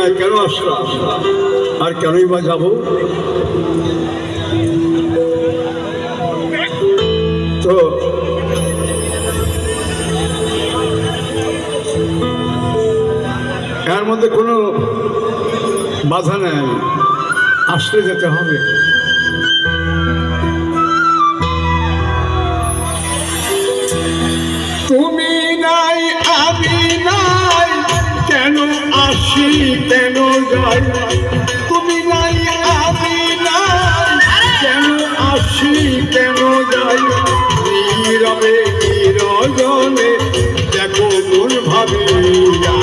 দুনিয়ায় কেন আসলাম? আর কেনই বা যাব? তো, এর মধ্যে কোনো বাধা নেই। আসলে যেতে হবে। আসি কেন যাই তুমি নাই, আমি নাই। কেন আসি কেন যাই নীরবে নিরজনে দেখো মন ভাবিয়া।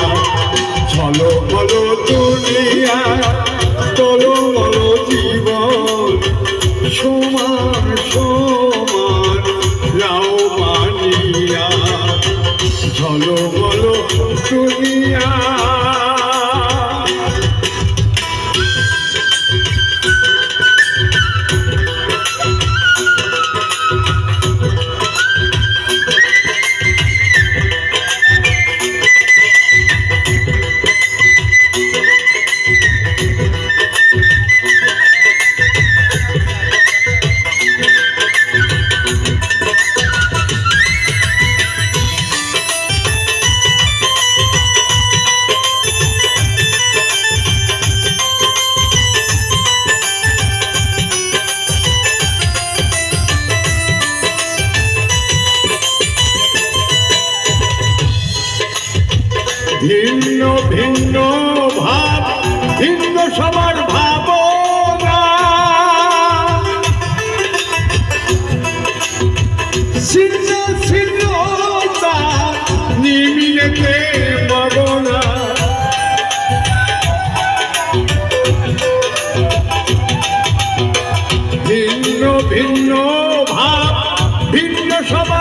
চলো, বলো দুনিয়া, চলো, বলো জীবন। সমান সমান লাও মানিয়া। চলো, বলো দুনিয়া। ভিন্ন ভিন্ন ভাব ভিন্ন সবার ভাবনা। ছিন্ন ভিন্ন ভিন্ন ভাব ভিন্ন সবার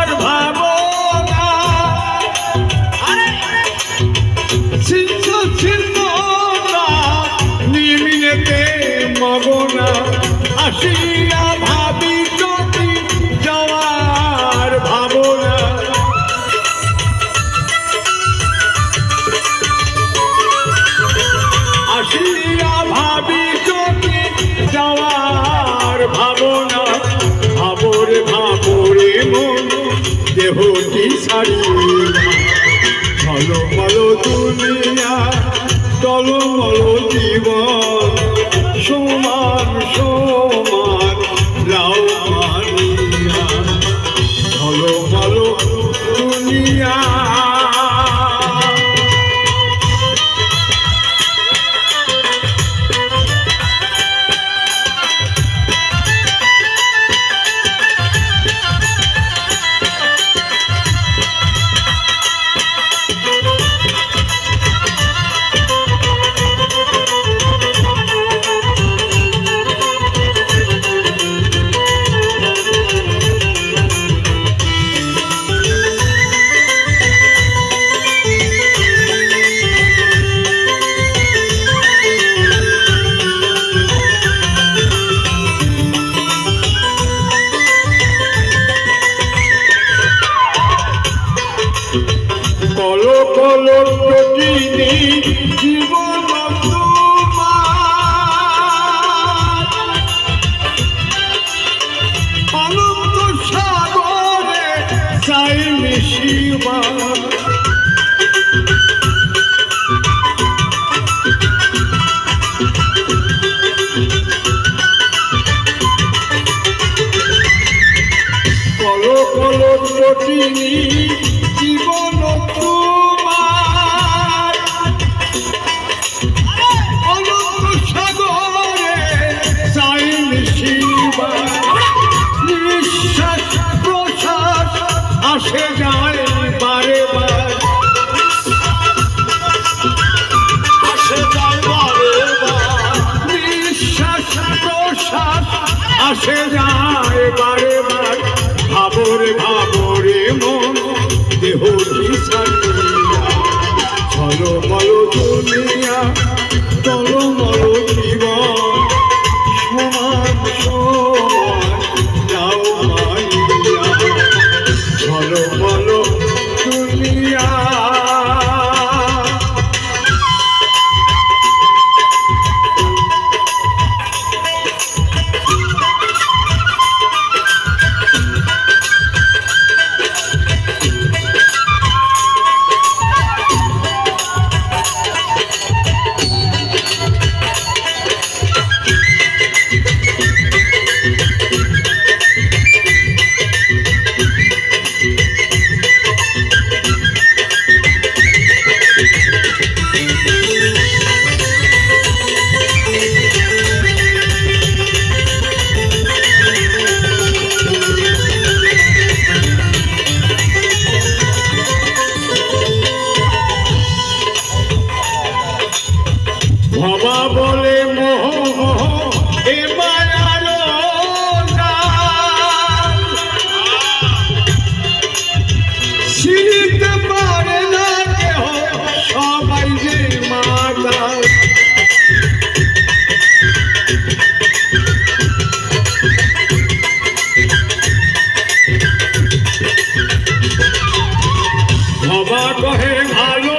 আসিয়া ভাবি যদি যাওয়ার ভাবনা। আসিয়া ভাবি যদি যাওয়ার ভাবনা, ভাবরে ভাবরে মন দেহটি ছাড়িয়া। চলো বলো দুনিয়া চলো বলো জীবন কল প্রতিনি জীবন অনন্ত সাগরে চাই মিশিবা কল কল প্রতিনি যায় বারে বার ভাবরে ভাবরে ভবা বলে মোহ মোহ এ মায়ার শিখতে পারে না কেহ, সবাই যে মাতা ভবা কহে ভালো